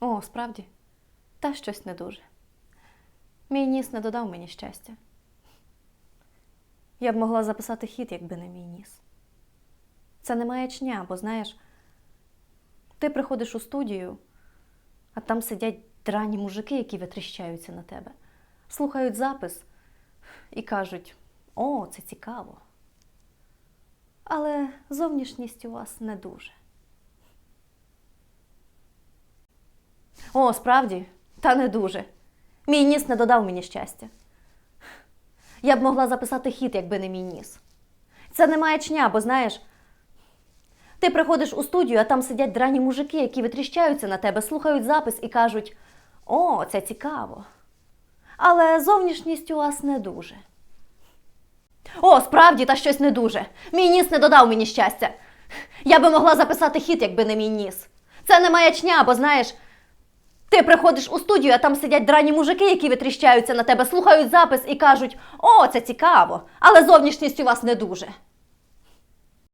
О, справді, та щось не дуже. Мій ніс не додав мені щастя. Я б могла записати хіт, якби не мій ніс. Це не маячня, бо знаєш, ти приходиш у студію, а там сидять драні мужики, які витріщаються на тебе, слухають запис і кажуть: о, це цікаво. Але зовнішність у вас не дуже. О, справді, та не дуже. Мій ніс не додав мені щастя. Я б могла записати хіт, якби не мій ніс. Це не маячня, бо знаєш, ти приходиш у студію, а там сидять драні мужики, які витріщаються на тебе, слухають запис і кажуть: о, це цікаво. Але зовнішність у вас не дуже. О, справді, та щось не дуже. Мій ніс не додав мені щастя. Я би могла записати хіт, якби не мій ніс. Це не маячня, бо знаєш, ти приходиш у студію, а там сидять драні мужики, які витріщаються на тебе, слухають запис і кажуть: О, це цікаво, але зовнішність у вас не дуже.